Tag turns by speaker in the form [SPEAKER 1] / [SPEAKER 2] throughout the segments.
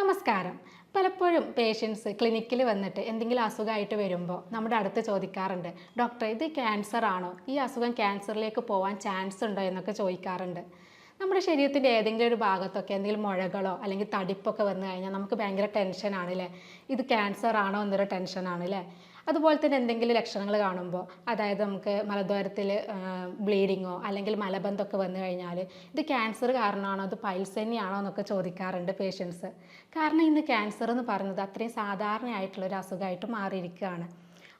[SPEAKER 1] നമസ്കാരം. പലപ്പോഴും പേഷ്യൻസ് ക്ലിനിക്കിൽ വന്നിട്ട് എന്തെങ്കിലും അസുഖമായിട്ട് വരുമ്പോൾ നമ്മുടെ അടുത്ത് ചോദിക്കാറുണ്ട് ഡോക്ടർ ഇത് ക്യാൻസർ ആണോ? ഈ അസുഖം ക്യാൻസറിലേക്ക് പോകാൻ ചാൻസ് ഉണ്ടോ? എന്നൊക്കെ ചോദിക്കാറുണ്ട്. നമ്മുടെ ശരീരത്തിന്റെ ഏതെങ്കിലും ഒരു ഭാഗത്തൊക്കെ എന്തെങ്കിലും മുഴകളോ അല്ലെങ്കിൽ തടിപ്പൊക്കെ വന്നു കഴിഞ്ഞാൽ നമുക്ക് ഭയങ്കര ടെൻഷനാണ് അല്ലേ ഇത് ക്യാൻസർ ആണോ എന്നൊരു ടെൻഷനാണ് അല്ലേ അതുപോലെ തന്നെ എന്തെങ്കിലും ലക്ഷണങ്ങൾ കാണുമ്പോൾ അതായത് നമുക്ക് മലദ്വാരത്തിൽ ബ്ലീഡിങ്ങോ അല്ലെങ്കിൽ മലബന്ധമൊക്കെ വന്നു കഴിഞ്ഞാൽ ഇത് ക്യാൻസർ കാരണമാണോ അത് പൈൽസ് തന്നെയാണോ എന്നൊക്കെ ചോദിക്കാറുണ്ട് പേഷ്യൻസ്. കാരണം ഇന്ന് ക്യാൻസർ എന്ന് പറയുന്നത് അത്രയും സാധാരണയായിട്ടുള്ള ഒരു അസുഖമായിട്ട് മാറിയിരിക്കുകയാണ്.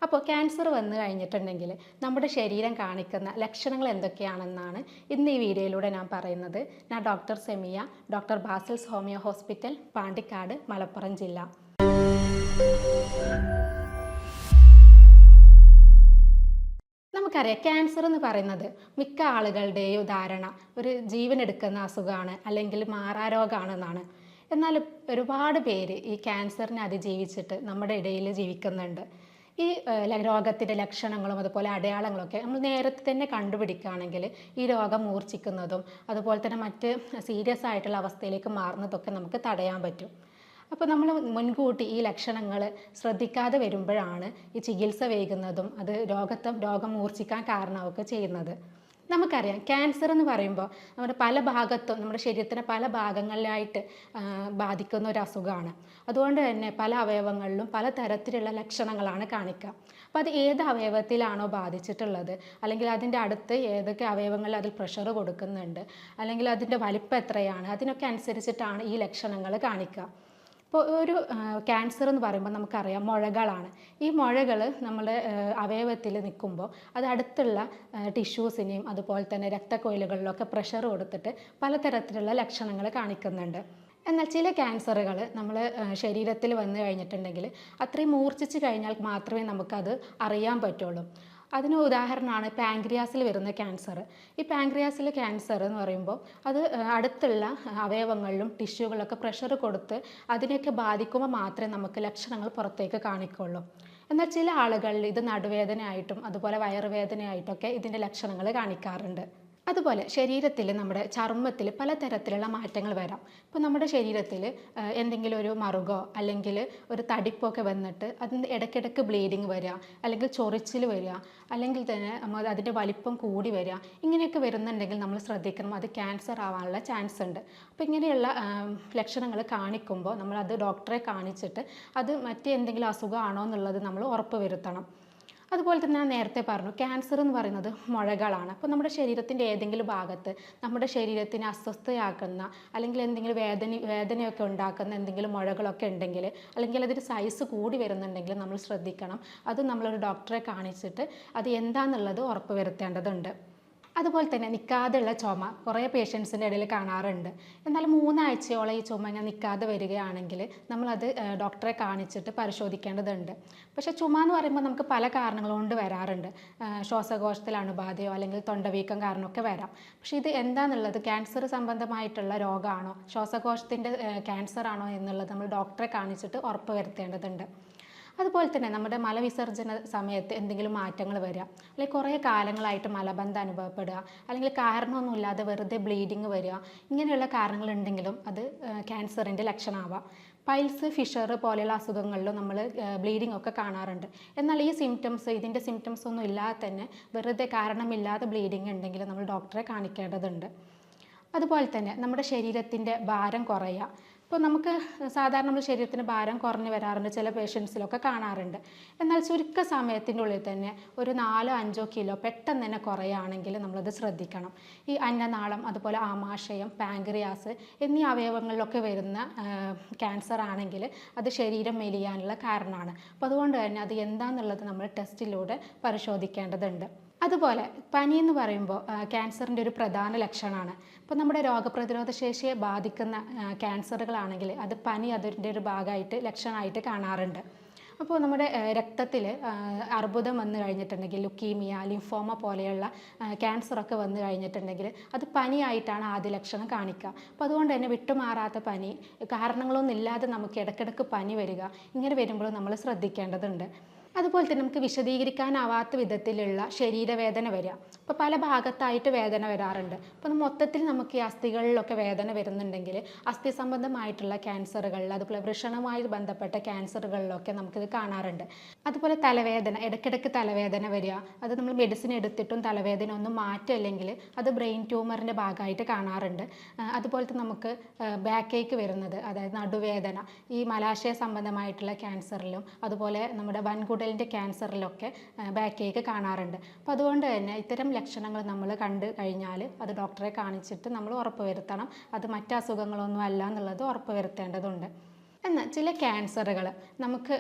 [SPEAKER 1] അപ്പോൾ ക്യാൻസർ വന്നു കഴിഞ്ഞിട്ടുണ്ടെങ്കിൽ നമ്മുടെ ശരീരം കാണിക്കുന്ന ലക്ഷണങ്ങൾ എന്തൊക്കെയാണെന്നാണ് ഇന്ന് ഈ വീഡിയോയിലൂടെ ഞാൻ പറയുന്നത്. ഞാൻ doctor Semiya doctor Basil's homeo hospital Pandikkad Malappuram ജില്ല. നമുക്കറിയാം ക്യാൻസർ എന്ന് പറയുന്നത് മിക്ക ആളുകളുടെയും ധാരണ ഒരു ജീവൻ എടുക്കുന്ന അസുഖമാണ് അല്ലെങ്കിൽ മാറാരോഗമാണെന്നാണ്. എന്നാൽ ഒരുപാട് പേര് ഈ ക്യാൻസറിനെ അതിജീവിച്ചിട്ട് നമ്മുടെ ഇടയിൽ ജീവിക്കുന്നുണ്ട്. ഈ രോഗത്തിന്റെ ലക്ഷണങ്ങളും അതുപോലെ അടയാളങ്ങളൊക്കെ നമ്മൾ നേരത്തെ തന്നെ കണ്ടുപിടിക്കുകയാണെങ്കിൽ ഈ രോഗം മൂർച്ഛിക്കുന്നതും അതുപോലെ തന്നെ മറ്റ് സീരിയസ് ആയിട്ടുള്ള അവസ്ഥയിലേക്ക് മാറുന്നതൊക്കെ നമുക്ക് തടയാൻ പറ്റും. അപ്പോൾ നമ്മൾ മുൻകൂട്ടി ഈ ലക്ഷണങ്ങൾ ശ്രദ്ധിക്കാതെ വരുമ്പോഴാണ് ഈ ചികിത്സ വൈകുന്നതും അത് രോഗത്തെ രോഗം മൂർച്ഛിക്കാൻ കാരണമൊക്കെ ചെയ്യുന്നത്. നമുക്കറിയാം ക്യാൻസർ എന്ന് പറയുമ്പോൾ നമ്മുടെ പല ഭാഗത്തും നമ്മുടെ ശരീരത്തിന്റെ പല ഭാഗങ്ങളിലായിട്ട് ബാധിക്കുന്ന ഒരു അസുഖമാണ്. അതുകൊണ്ട് തന്നെ പല അവയവങ്ങളിലും പല തരത്തിലുള്ള ലക്ഷണങ്ങളാണ് കാണിക്കുക. അപ്പോൾ അത് ഏത് അവയവത്തിലാണോ ബാധിച്ചിട്ടുള്ളത് അല്ലെങ്കിൽ അതിന്റെ അടുത്ത് ഏതൊക്കെ അവയവങ്ങളിൽ അതിൽ പ്രഷർ കൊടുക്കുന്നുണ്ട് അല്ലെങ്കിൽ അതിന്റെ വലിപ്പം എത്രയാണ് അതിനൊക്കെ അനുസരിച്ചിട്ടാണ് ഈ ലക്ഷണങ്ങൾ കാണിക്കുക. ഇപ്പോൾ ഒരു ക്യാൻസർ എന്ന് പറയുമ്പോൾ നമുക്കറിയാം മുഴകളാണ്. ഈ മുഴകൾ നമ്മുടെ അവയവത്തിൽ നിൽക്കുമ്പോൾ അത് അടുത്തുള്ള ടിഷ്യൂസിനെയും അതുപോലെ തന്നെ രക്തക്കൊയിലുകളിലൊക്കെ പ്രഷർ കൊടുത്തിട്ട് പലതരത്തിലുള്ള ലക്ഷണങ്ങൾ കാണിക്കുന്നുണ്ട്. എന്നാൽ ചില ക്യാൻസറുകൾ നമ്മൾ ശരീരത്തിൽ വന്നു കഴിഞ്ഞിട്ടുണ്ടെങ്കിൽ അത്രയും മൂർച്ഛിച്ച് കഴിഞ്ഞാൽ മാത്രമേ നമുക്കത് അറിയാൻ പറ്റുള്ളൂ. അതിന് ഉദാഹരണമാണ് പാങ്ക്രിയാസിൽ വരുന്ന ക്യാൻസർ. ഈ പാങ്ക്രിയാസിലെ ക്യാൻസർ എന്ന് പറയുമ്പോൾ അത് അടുത്തുള്ള അവയവങ്ങളിലും ടിഷ്യൂകളിലൊക്കെ പ്രഷർ കൊടുത്ത് അതിനെയൊക്കെ ബാധിക്കുമ്പോൾ മാത്രമേ നമുക്ക് ലക്ഷണങ്ങൾ പുറത്തേക്ക് കാണിക്കുള്ളൂ. എന്നാൽ ചില ആളുകളിൽ ഇത് നടുവേദനയായിട്ടും അതുപോലെ വയറുവേദനയായിട്ടൊക്കെ ഇതിന്റെ ലക്ഷണങ്ങൾ കാണിക്കാറുണ്ട്. അതുപോലെ ശരീരത്തിൽ നമ്മുടെ ചർമ്മത്തിൽ പലതരത്തിലുള്ള മാറ്റങ്ങൾ വരാം. ഇപ്പോൾ നമ്മുടെ ശരീരത്തിൽ എന്തെങ്കിലും ഒരു മറുകോ അല്ലെങ്കിൽ ഒരു തടിപ്പൊക്കെ വന്നിട്ട് അതിന് ഇടയ്ക്കിടയ്ക്ക് ബ്ലീഡിങ് വരിക അല്ലെങ്കിൽ ചൊറിച്ചിൽ വരിക അല്ലെങ്കിൽ തന്നെ അതിന്റെ വലിപ്പം കൂടി വരിക ഇങ്ങനെയൊക്കെ വരുന്നുണ്ടെങ്കിൽ നമ്മൾ ശ്രദ്ധിക്കണം. അത് ക്യാൻസർ ആവാനുള്ള ചാൻസ് ഉണ്ട്. അപ്പോൾ ഇങ്ങനെയുള്ള ലക്ഷണങ്ങൾ കാണിക്കുമ്പോൾ നമ്മൾ അത് ഡോക്ടറെ കാണിച്ചിട്ട് അത് മറ്റേ എന്തെങ്കിലും അസുഖമാണോ എന്നുള്ളത് നമ്മൾ ഉറപ്പ് വരുത്തണം. അതുപോലെ തന്നെ ഞാൻ നേരത്തെ പറഞ്ഞു ക്യാൻസർ എന്ന് പറയുന്നത് മുഴകളാണ്. അപ്പോൾ നമ്മുടെ ശരീരത്തിന്റെ ഏതെങ്കിലും ഭാഗത്ത് നമ്മുടെ ശരീരത്തിനെ അസ്വസ്ഥയാക്കുന്ന അല്ലെങ്കിൽ എന്തെങ്കിലും വേദന വേദനയൊക്കെ ഉണ്ടാക്കുന്ന എന്തെങ്കിലും മുഴകളൊക്കെ ഉണ്ടെങ്കിൽ അല്ലെങ്കിൽ അതിന്റെ സൈസ് കൂടി വരുന്നുണ്ടെങ്കിൽ നമ്മൾ ശ്രദ്ധിക്കണം. അത് നമ്മളൊരു ഡോക്ടറെ കാണിച്ചിട്ട് അത് എന്താണെന്നുള്ളത് ഉറപ്പ് വരുത്തേണ്ടതുണ്ട് അതുപോലെ തന്നെ നിൽക്കാതെയുള്ള ചുമ കുറേ പേഷ്യൻസിന്റെ ഇടയിൽ കാണാറുണ്ട്. എന്നാൽ മൂന്നാഴ്ചയോളം ഈ ചുമ ഞാൻ നിൽക്കാതെ വരികയാണെങ്കിൽ നമ്മളത് ഡോക്ടറെ കാണിച്ചിട്ട് പരിശോധിക്കേണ്ടതുണ്ട്. പക്ഷേ ചുമ എന്ന് പറയുമ്പോൾ നമുക്ക് പല കാരണങ്ങൾ കൊണ്ട് വരാറുണ്ട്. ശ്വാസകോശത്തിൽ അണുബാധയോ അല്ലെങ്കിൽ തൊണ്ടവീക്കം കാരണമൊക്കെ വരാം. പക്ഷേ ഇത് എന്താണെന്നുള്ളത് ക്യാൻസർ സംബന്ധമായിട്ടുള്ള രോഗമാണോ? ശ്വാസകോശത്തിന്റെ ക്യാൻസർ ആണോ എന്നുള്ളത് നമ്മൾ ഡോക്ടറെ കാണിച്ചിട്ട് ഉറപ്പ് വരുത്തേണ്ടതുണ്ട്. അതുപോലെ തന്നെ നമ്മുടെ മലവിസർജന സമയത്ത് എന്തെങ്കിലും മാറ്റങ്ങൾ വരിക അല്ലെങ്കിൽ കുറേ കാലങ്ങളായിട്ട് മലബന്ധം അനുഭവപ്പെടുക അല്ലെങ്കിൽ കാരണമൊന്നുമില്ലാതെ വെറുതെ ബ്ലീഡിങ് വരിക ഇങ്ങനെയുള്ള കാരണങ്ങളുണ്ടെങ്കിലും അത് ക്യാൻസറിന്റെ ലക്ഷണമാവാം. പൈൽസ് ഫിഷർ പോലെയുള്ള അസുഖങ്ങളിലും നമ്മൾ ബ്ലീഡിംഗ് ഒക്കെ കാണാറുണ്ട്. എന്നാൽ ഈ സിംറ്റംസ് ഇതിന്റെ സിംറ്റംസ് ഒന്നും ഇല്ലാതെ തന്നെ വെറുതെ കാരണമില്ലാതെ ബ്ലീഡിങ് ഉണ്ടെങ്കിൽ നമ്മൾ ഡോക്ടറെ കാണിക്കേണ്ടതുണ്ട്. അതുപോലെ തന്നെ നമ്മുടെ ശരീരത്തിന്റെ ഭാരം കുറയുക ഇപ്പോൾ നമുക്ക് സാധാരണ നമ്മുടെ ശരീരത്തിന് ഭാരം കുറഞ്ഞു വരാറുണ്ട് ചില പേഷ്യൻസിലൊക്കെ കാണാറുണ്ട്. എന്നാൽ ചുരുക്ക സമയത്തിന്റെ ഉള്ളിൽ തന്നെ ഒരു നാലോ അഞ്ചോ കിലോ പെട്ടെന്ന് തന്നെ കുറയുകയാണെങ്കിൽ നമ്മളത് ശ്രദ്ധിക്കണം. ഈ അന്നനാളം അതുപോലെ ആമാശയം പാങ്ക്രിയാസ് എന്നീ അവയവങ്ങളിലൊക്കെ വരുന്ന ക്യാൻസർ ആണെങ്കിൽ അത് ശരീരം മെലിയാനുള്ള കാരണമാണ്. അപ്പോൾ അതുകൊണ്ട് തന്നെ അത് എന്താണെന്നുള്ളത് നമ്മൾ ടെസ്റ്റിലൂടെ പരിശോധിക്കേണ്ടതുണ്ട്. അതുപോലെ പനി എന്ന് പറയുമ്പോൾ ക്യാൻസറിന്റെ ഒരു പ്രധാന ലക്ഷണമാണ് ഇപ്പോൾ നമ്മുടെ രോഗപ്രതിരോധ ശേഷിയെ ബാധിക്കുന്ന ക്യാൻസറുകളാണെങ്കിൽ അത് പനി അതിന്റെ ഒരു ഭാഗമായിട്ട് ലക്ഷണമായിട്ട് കാണാറുണ്ട്. അപ്പോൾ നമ്മുടെ രക്തത്തിൽ അർബുദം വന്നു കഴിഞ്ഞിട്ടുണ്ടെങ്കിൽ ലുക്കീമിയ ലിംഫോമ പോലെയുള്ള ക്യാൻസറൊക്കെ വന്നു കഴിഞ്ഞിട്ടുണ്ടെങ്കിൽ അത് പനിയായിട്ടാണ് ആദ്യ ലക്ഷണം കാണിക്കുക. അപ്പോൾ അതുകൊണ്ട് തന്നെ വിട്ടുമാറാത്ത പനി കാരണങ്ങളൊന്നും ഇല്ലാതെ നമുക്ക് ഇടയ്ക്കിടയ്ക്ക് പനി വരിക ഇങ്ങനെ വരുമ്പോൾ നമ്മൾ ശ്രദ്ധിക്കേണ്ടതുണ്ട്. അതുപോലെ തന്നെ നമുക്ക് വിശദീകരിക്കാനാവാത്ത വിധത്തിലുള്ള ശരീരവേദന വരിക. ഇപ്പോൾ പല ഭാഗത്തായിട്ട് വേദന വരാറുണ്ട്. അപ്പോൾ മൊത്തത്തിൽ നമുക്ക് ഈ അസ്ഥികളിലൊക്കെ വേദന വരുന്നുണ്ടെങ്കിൽ അസ്ഥി സംബന്ധമായിട്ടുള്ള ക്യാൻസറുകളിൽ അതുപോലെ വൃഷണവുമായി ബന്ധപ്പെട്ട ക്യാൻസറുകളിലൊക്കെ നമുക്കിത് കാണാറുണ്ട്. അതുപോലെ തലവേദന ഇടയ്ക്കിടയ്ക്ക് തലവേദന വരിക. അത് നമ്മൾ മെഡിസിൻ എടുത്തിട്ടും തലവേദന ഒന്നും മാറ്റമില്ലെങ്കിൽ അത് ബ്രെയിൻ ട്യൂമറിന്റെ ഭാഗമായിട്ട് കാണാറുണ്ട്. അതുപോലെ തന്നെ നമുക്ക് ബാക്കേക്ക് വരുന്നത് അതായത് നടുവേദന ഈ മലാശയ സംബന്ധമായിട്ടുള്ള ക്യാൻസറിലും അതുപോലെ നമ്മുടെ വൻകുടലിന്റെ ക്യാൻസറിലൊക്കെ ബാക്കേക്ക് കാണാറുണ്ട്. അപ്പോൾ അതുകൊണ്ട് തന്നെ ഇത്തരം ലക്ഷണങ്ങൾ നമ്മൾ കണ്ടു കഴിഞ്ഞാൽ അത് ഡോക്ടറെ കാണിച്ചിട്ട് നമ്മൾ ഉറപ്പ് വരുത്തണം അത് മറ്റ് അസുഖങ്ങളൊന്നും അല്ല എന്നുള്ളത് ഉറപ്പ് വരുത്തേണ്ടതുണ്ട് എന്നാൽ ചില ക്യാൻസറുകൾ നമുക്ക്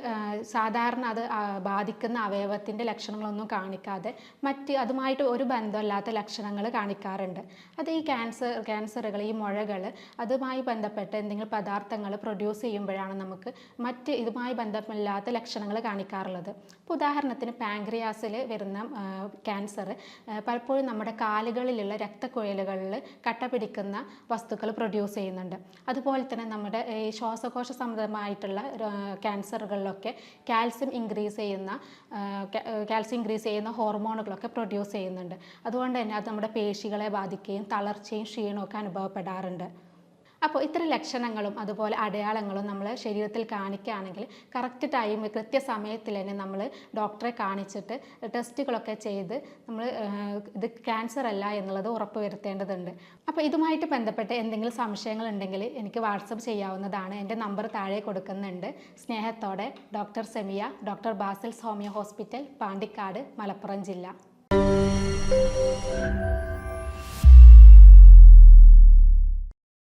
[SPEAKER 1] സാധാരണ അത് ബാധിക്കുന്ന അവയവത്തിന്റെ ലക്ഷണങ്ങളൊന്നും കാണിക്കാതെ മറ്റ് അതുമായിട്ട് ഒരു ബന്ധമില്ലാത്ത ലക്ഷണങ്ങൾ കാണിക്കാറുണ്ട്. അത് ഈ ക്യാൻസർ ക്യാൻസറുകൾ ഈ മുഴകൾ അതുമായി ബന്ധപ്പെട്ട് എന്തെങ്കിലും പദാർത്ഥങ്ങൾ പ്രൊഡ്യൂസ് ചെയ്യുമ്പോഴാണ് നമുക്ക് മറ്റ് ഇതുമായി ബന്ധമില്ലാത്ത ലക്ഷണങ്ങൾ കാണിക്കാറുള്ളത്. ഇപ്പോൾ ഉദാഹരണത്തിന് പാങ്ക്രിയാസിൽ വരുന്ന ക്യാൻസർ പലപ്പോഴും നമ്മുടെ കാലുകളിലുള്ള രക്തക്കുഴലുകളിൽ കട്ട പിടിക്കുന്ന വസ്തുക്കൾ പ്രൊഡ്യൂസ് ചെയ്യുന്നുണ്ട്. അതുപോലെ തന്നെ നമ്മുടെ ശ്വാസകോശ സംബന്ധമായിട്ടുള്ള ക്യാൻസറുകളിലൊക്കെ കാൽസ്യം ഇൻക്രീസ് ചെയ്യുന്ന കാൽസ്യം ഇൻക്രീസ് ചെയ്യുന്ന ഹോർമോണുകളൊക്കെ പ്രൊഡ്യൂസ് ചെയ്യുന്നുണ്ട്. അതുകൊണ്ട് തന്നെ അത് നമ്മുടെ പേശികളെ ബാധിക്കുകയും തളർച്ചയും ക്ഷീണവും ഒക്കെ അനുഭവപ്പെടാറുണ്ട്. അപ്പോൾ ഇത്തരം ലക്ഷണങ്ങളും അതുപോലെ അടയാളങ്ങളും നമ്മൾ ശരീരത്തിൽ കാണിക്കുകയാണെങ്കിൽ കറക്റ്റ് ടൈം കൃത്യസമയത്തിൽ തന്നെ നമ്മൾ ഡോക്ടറെ കാണിച്ചിട്ട് ടെസ്റ്റുകളൊക്കെ ചെയ്ത് നമ്മൾ ഇത് ക്യാൻസർ അല്ല എന്നുള്ളത് ഉറപ്പ് വരുത്തേണ്ടതുണ്ട് അപ്പോൾ ഇതുമായിട്ട് ബന്ധപ്പെട്ട് എന്തെങ്കിലും സംശയങ്ങൾ ഉണ്ടെങ്കിൽ എനിക്ക് വാട്സപ്പ് ചെയ്യാവുന്നതാണ്. എന്റെ നമ്പർ താഴെ കൊടുക്കുന്നുണ്ട്. സ്നേഹത്തോടെ doctor Semiya doctor Basil's homeo hospital Pandikkad Malappuram ജില്ല.